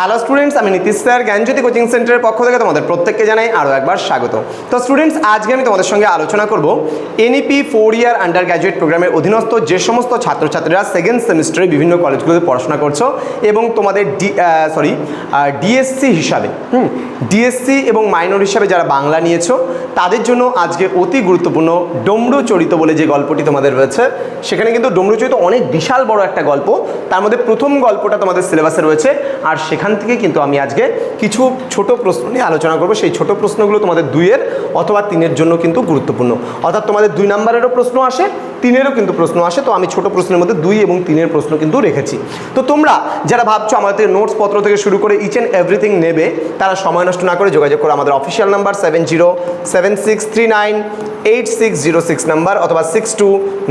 Hello students, আমি Nitish sir, জ্ঞানজ্যোতি coaching সেন্টারের পক্ষ থেকে তোমাদের প্রত্যেককে জানাই আরও একবার স্বাগত। তো স্টুডেন্টস, আজকে আমি তোমাদের সঙ্গে আলোচনা করব NEP four year undergraduate প্রোগ্রামের অধীনস্থ যে সমস্ত ছাত্রছাত্রীরা সেকেন্ড সেমিস্টারে বিভিন্ন কলেজগুলোতে পড়াশোনা করছ এবং তোমাদের ডি সরি ডিএসসি হিসাবে, হুম ডিএসসি এবং মাইনর হিসাবে যারা বাংলা নিয়েছো, তাদের জন্য আজকে অতি গুরুত্বপূর্ণ ডমরু চরিত বলে যে গল্পটি তোমাদের রয়েছে, সেখানে কিন্তু ডমরু চরিত অনেক বিশাল বড় একটা গল্প। তার মধ্যে প্রথম গল্পটা তোমাদের সিলেবাসে রয়েছে, আর সেখান থেকে কিন্তু আমি আজকে কিছু ছোট প্রশ্ন নিয়ে আলোচনা করব। সেই ছোট প্রশ্নগুলো তোমাদের দুইয়ের অথবা তিনের জন্য কিন্তু গুরুত্বপূর্ণ। অর্থাৎ তোমাদের দুই নাম্বারেরও প্রশ্ন আসে, তিনেরও কিন্তু প্রশ্ন আসে। তো আমি ছোট প্রশ্নের মধ্যে দুই এবং তিনের প্রশ্ন কিন্তু রেখেছি। তো তোমরা যারা ভাবছ আমাদের নোটস পত্র থেকে শুরু করে ইচ অ্যান্ড এভরিথিং নেবে, তারা সময় নষ্ট না করে যোগাযোগ করো। আমাদের official number seven zero seven six three nine eight six zero six number অথবা six two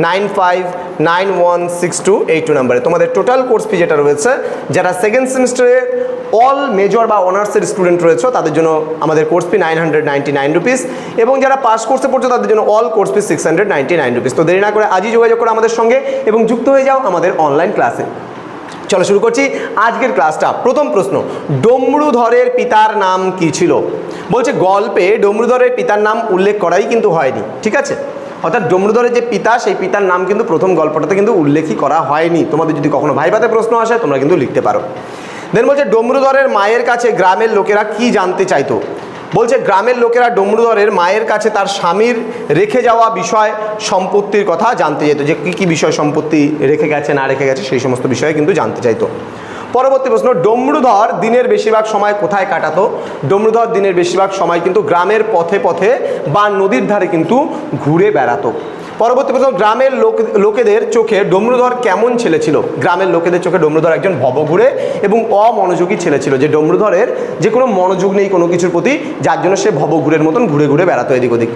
nine five nine one six two eight two নাম্বারে তোমাদের টোটাল কোর্স ফি যেটা রয়েছে, যারা সেকেন্ড সেমিস্টারে অল মেজর বা অনার্সের স্টুডেন্ট রয়েছে, তাদের জন্য আমাদের course fee nine hundred nine rupees এবং যারা পাস কোর্সে পড়ছো, তাদের জন্য all course fee six hundred ninety nine rupees তো দেরি না করে আজই যোগাযোগ করো আমাদের সঙ্গে এবং যুক্ত হয়ে যাও আমাদের অনলাইন ক্লাসে চলো শুরু করছি আজকের ক্লাসটা প্রথম প্রশ্ন, ডমরুধরের পিতার নাম কি ছিল? বলছে, গল্পে ডমরুধরের পিতার নাম উল্লেখ করাই কিন্তু হয়নি, ঠিক আছে? অর্থাৎ ডমরুধরের যে পিতা, সেই পিতার নাম কিন্তু প্রথম গল্পটাতে কিন্তু উল্লেখই করা হয়নি। তোমাদের যদি কখনো ভাইভাতে প্রশ্ন আসে, তোমরা কিন্তু লিখতে পারো। দেন বলছে ডমরুধরের মায়ের কাছে গ্রামের লোকেরা কি জানতে চাইতো? বলছে, গ্রামের লোকেরা ডমরুধরের মায়ের কাছে তার স্বামীর রেখে যাওয়া বিষয় সম্পত্তির কথা জানতে চাইতো। যে কী কী বিষয় সম্পত্তি রেখে গেছে, না রেখে গেছে, সেই সমস্ত বিষয়ে কিন্তু জানতে চাইতো। পরবর্তী প্রশ্ন, ডমরুধর দিনের বেশিরভাগ সময় কোথায় কাটাতো? ডমরুধর দিনের বেশিরভাগ সময় কিন্তু গ্রামের পথে পথে বা নদীর ধারে কিন্তু ঘুরে বেড়াতো। পরবর্তী প্রশ্ন গ্রামের লোক, লোকেদের চোখে ডমরুধর কেমন ছেলে ছিল? গ্রামের লোকেদের চোখে ডমরুধর একজন ভবঘুরে এবং অমনোযোগী ছেলে ছিল, যে ডমরুধরের যে কোনো মনোযোগ নেই কোনো কিছুর প্রতি, যার জন্য সে ভবঘুরের মতন ঘুরে ঘুরে বেড়াতো এদিক ওদিক।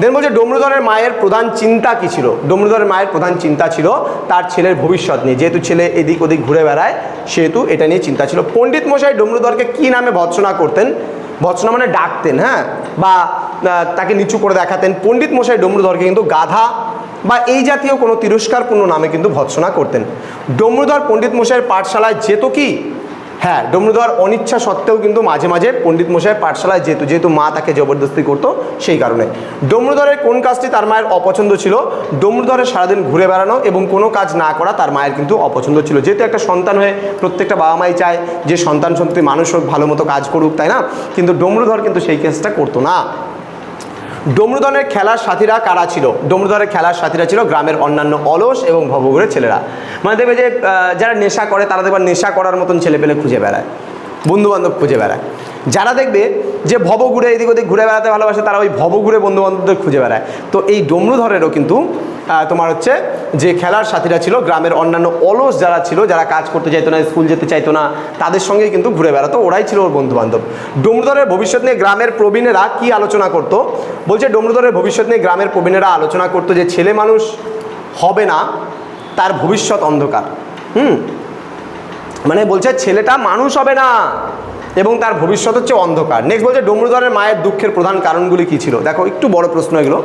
দেন বলছে, ডমরুধরের মায়ের প্রধান চিন্তা কী ছিল? ডমরুধরের মায়ের প্রধান চিন্তা ছিল তার ছেলের ভবিষ্যৎ নিয়ে। যেহেতু ছেলে এদিক ওদিক ঘুরে বেড়ায়, সেহেতু এটা নিয়ে চিন্তা ছিল। পণ্ডিত মশাই ডমরুধরকে কী নামে ভৎসনা করতেন? ভৎসনা মানে ডাকতেন হ্যাঁ? বা তাকে নিচু করে দেখাতেন। পণ্ডিত মশাই ডমরুধরকে কিন্তু গাধা বা এই জাতীয় কোনো তিরস্কারপূর্ণ নামে কিন্তু ভৎসনা করতেন। ডমরুধর পণ্ডিত মশাইয়ের পাঠশালায় যেত কি? হ্যাঁ ডমরুধর অনিচ্ছা সত্ত্বেও কিন্তু মাঝে মাঝে পণ্ডিত মশাইয়ের পাঠশালায় যেত, যেহেতু মা তাকে জবরদস্তি করতো সেই কারণে। ডমরুধরের কোন কাজটি তার মায়ের অপছন্দ ছিল? ডমরুধরের সারাদিন ঘুরে বেড়ানো এবং কোনো কাজ না করা তার মায়ের কিন্তু অপছন্দ ছিল। যেহেতু একটা সন্তান হয়ে প্রত্যেকটা বাবা মাই চায় যে সন্তান সন্ততি মানুষ হোক, ভালো মতো কাজ করুক, তাই না? কিন্তু ডমরুধর কিন্তু সেই কাজটা করতো না। ডমরুধরের খেলার সাথীরা কারা ছিল? ডমরুধরের খেলার সাথীরা ছিল গ্রামের অন্যান্য অলস এবং ভবঘুরে ছেলেরা। মানে দেখবে যে যারা নেশা করে, তারা দেখবে নেশা করার মতন ছেলে পেলে খুঁজে বেড়ায়, বন্ধুবান্ধব খুঁজে বেড়ায়। যারা দেখবে যে ভবঘুরে এদিক ওদিক ঘুরে বেড়াতে ভালোবাসে, তারা ওই ভবঘুরে বন্ধু বান্ধবদের খুঁজে বেড়ায়। তো এই ডমরুধরেরও কিন্তু তোমার হচ্ছে যে খেলার সাথীরা ছিল, গ্রামের অন্যান্য অলস যারা ছিল, যারা কাজ করতে চাইতো না, স্কুল যেতে চাইতো না, তাদের সঙ্গেই কিন্তু ঘুরে বেড়াতো। ওরাই ছিল ওর বন্ধু বান্ধব ডমরুধরের ভবিষ্যৎ নিয়ে গ্রামের প্রবীণেরা কি আলোচনা করতো? বলছে ডমরুধরের ভবিষ্যৎ নিয়ে গ্রামের প্রবীণেরা আলোচনা করতো যে ছেলে মানুষ হবে না, তার ভবিষ্যৎ অন্ধকার। হুম? মানে বলছে, ছেলেটা মানুষ হবে না, এবং তার ভবিষ্যৎ হচ্ছে অন্ধকার। নেক্সট বলছে ডমরুধরের মায়ের দুঃখের প্রধান কারণগুলি কী ছিল? দেখো, একটু বড় প্রশ্ন এগুলো।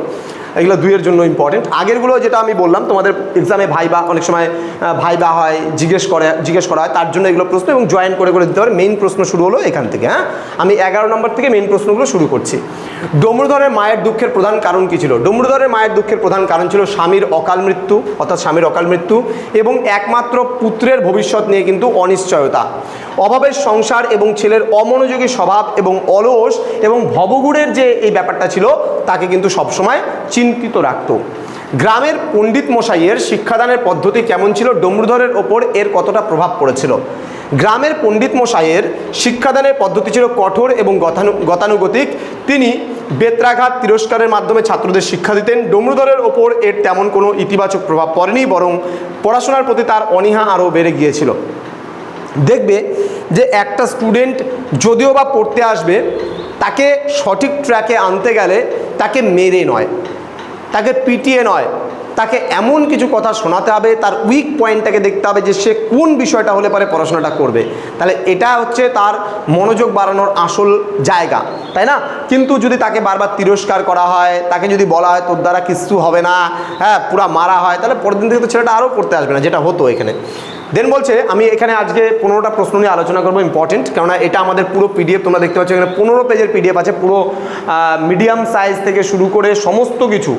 এগুলো দুইয়ের জন্য ইম্পর্টেন্ট আগেরগুলো যেটা আমি বললাম, তোমাদের এক্সামে ভাইবা, অনেক সময় ভাইবা হয়, জিজ্ঞেস করে, জিজ্ঞেস করা হয়, তার জন্য এগুলো প্রশ্ন এবং জয়েন করে করে দিতে হবে। মেইন প্রশ্ন শুরু হলো এখান থেকে হ্যাঁ? আমি এগারো নম্বর থেকে মেইন প্রশ্নগুলো শুরু করছি। ডমরুধরের মায়ের দুঃখের প্রধান কারণ কী ছিল? ডমরুধরের মায়ের দুঃখের প্রধান কারণ ছিল স্বামীর অকাল মৃত্যু, অর্থাৎ স্বামীর অকাল মৃত্যু এবং একমাত্র পুত্রের ভবিষ্যৎ নিয়ে কিন্তু অনিশ্চয়তা। অভাবের সংসার এবং ছেলের অমনোযোগী স্বভাব এবং অলস এবং ভবগুড়ের যে এই ব্যাপারটা ছিল তাকে কিন্তু সবসময় চিন্তিত রাখতো। গ্রামের পণ্ডিত মশাইয়ের শিক্ষাদানের পদ্ধতি কেমন ছিল, ডমরুধরের ওপর এর কতটা প্রভাব পড়েছিল? গ্রামের পণ্ডিত মশাইয়ের শিক্ষাদানের পদ্ধতি ছিল কঠোর এবং গতানু, গতানুগতিক। তিনি বেত্রাঘাত তিরস্কারের মাধ্যমে ছাত্রদের শিক্ষা দিতেন। ডমরুধরের ওপর এর তেমন কোনো ইতিবাচক প্রভাব পড়েনি, বরং পড়াশোনার প্রতি তার অনীহা আরও বেড়ে গিয়েছিল। দেখবে যে একটা স্টুডেন্ট যদিও বা পড়তে আসবে, তাকে সঠিক ট্র্যাকে আনতে গেলে তাকে মেরে নয়, তাকে পিটিয়ে নয়, তাকে এমন কিছু কথা শোনাতে হবে, তার উইক পয়েন্টটাকে দেখতে হবে যে সে কোন বিষয়টা হলে পরে পড়াশোনাটা করবে। তাহলে এটা হচ্ছে তার মনোযোগ বাড়ানোর আসল জায়গা, তাই না? কিন্তু যদি তাকে বারবার তিরস্কার করা হয়, তাকে যদি বলা হয়, তোর দ্বারা কিছু হবে না হ্যাঁ পুরা মারা হয়, তাহলে পরের দিন থেকে তো ছেলেটা আরও পড়তে আসবে না, যেটা হতো এখানে। দেন বলছে, আমি এখানে আজকে পনেরোটা প্রশ্ন নিয়ে আলোচনা করব ইম্পর্টেন্ট কেননা এটা আমাদের পুরো পিডিএফ তোমরা দেখতে পাচ্ছ এখানে পনেরো পেজের পিডিএফ আছে, পুরো মিডিয়াম সাইজ থেকে শুরু করে সমস্ত কিছু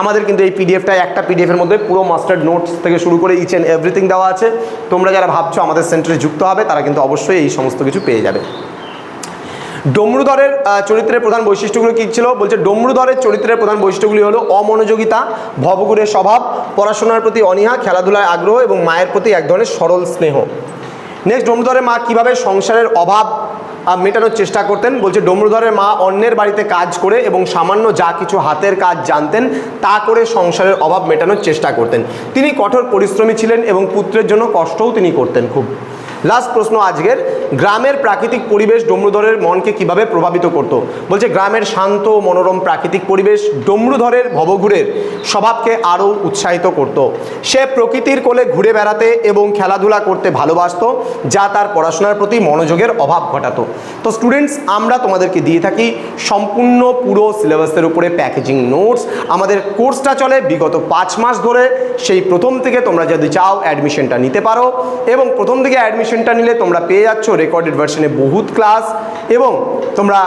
আমাদের কিন্তু এই পিডিএফটা একটা পিডিএফের মধ্যে পুরো মাস্টার্ড নোটস থেকে শুরু করে ইচ অ্যান্ড এভরিথিং দেওয়া আছে। তোমরা যারা ভাবছ আমাদের সেন্টারে যুক্ত হবে, তারা কিন্তু অবশ্যই এই সমস্ত কিছু পেয়ে যাবে। ডমরুধরের চরিত্রের প্রধান বৈশিষ্ট্যগুলো কী ছিল? বলছে ডমরুধরের চরিত্রের প্রধান বৈশিষ্ট্যগুলি হলো অমনোযোগিতা ভবগুরের স্বভাব, পড়াশোনার প্রতি অনীহা, খেলাধুলায় আগ্রহ এবং মায়ের প্রতি এক ধরনের সরল স্নেহ। নেক্সট ডমরুধরের মা কীভাবে সংসারের অভাব মেটানোর চেষ্টা করতেন? বলছে ডমরুধরের মা অন্যের বাড়িতে কাজ করে এবং সামান্য যা কিছু হাতের কাজ জানতেন, তা করে সংসারের অভাব মেটানোর চেষ্টা করতেন। তিনি কঠোর পরিশ্রমী ছিলেন এবং পুত্রের জন্য কষ্টও তিনি করতেন খুব। লাস্ট প্রশ্ন আজকের, গ্রামের প্রাকৃতিক পরিবেশ ডমরুধরের মনকে কীভাবে প্রভাবিত করত? বলছে, গ্রামের শান্ত মনোরম প্রাকৃতিক পরিবেশ ডমরুধরের ভবঘুরের স্বভাবকে আরও উৎসাহিত করত। সে প্রকৃতির কোলে ঘুরে বেড়াতে এবং খেলাধুলা করতে ভালোবাসতো, যা তার পড়াশোনার প্রতি মনোযোগের অভাব ঘটাতো। তো স্টুডেন্টস আমরা তোমাদেরকে দিয়ে থাকি সম্পূর্ণ পুরো সিলেবাসের উপরে প্যাকেজিং নোটস আমাদের কোর্সটা চলে বিগত পাঁচ মাস ধরে। সেই প্রথম থেকে তোমরা যদি চাও অ্যাডমিশনটা নিতে পারো। এবং প্রথম থেকে অ্যাডমিশনটা নিলে তোমরা পেয়ে যাচ্ছ রেকর্ডেড ভার্সনে বহুত ক্লাস এবং তোমরা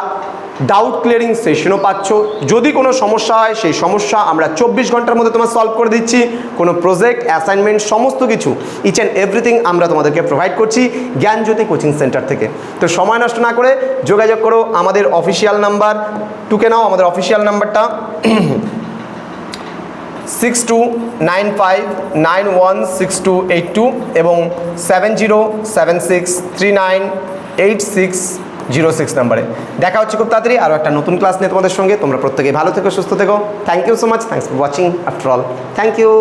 ডাউট ক্লিয়ারিং সেশনও পাচ্ছ। যদি কোনো সমস্যা হয়, সেই সমস্যা আমরা চব্বিশ ঘণ্টার মধ্যে তোমার সলভ করে দিচ্ছি। কোনো প্রজেক্ট অ্যাসাইনমেন্ট সমস্ত কিছু ইচ অ্যান্ড এভরিথিং আমরা তোমাদেরকে প্রোভাইড করছি জ্ঞানজ্যোতি কোচিং সেন্টার থেকে। তো সময় নষ্ট না করে যোগাযোগ করো। আমাদের অফিসিয়াল নাম্বার টুকে নাও আমাদের অফিসিয়াল নাম্বারটা six two nine five nine one six two eight two এবং seven zero seven six three nine eight six zero six নাম্বারে। দেখা হচ্ছে খুব তাড়াতাড়ি আরও একটা নতুন ক্লাস নিয়ে তোমাদের সঙ্গে। তোমরা প্রত্যেকে ভালো থেকো, সুস্থ থেকো। Thank you so much thanks for watching after all thank you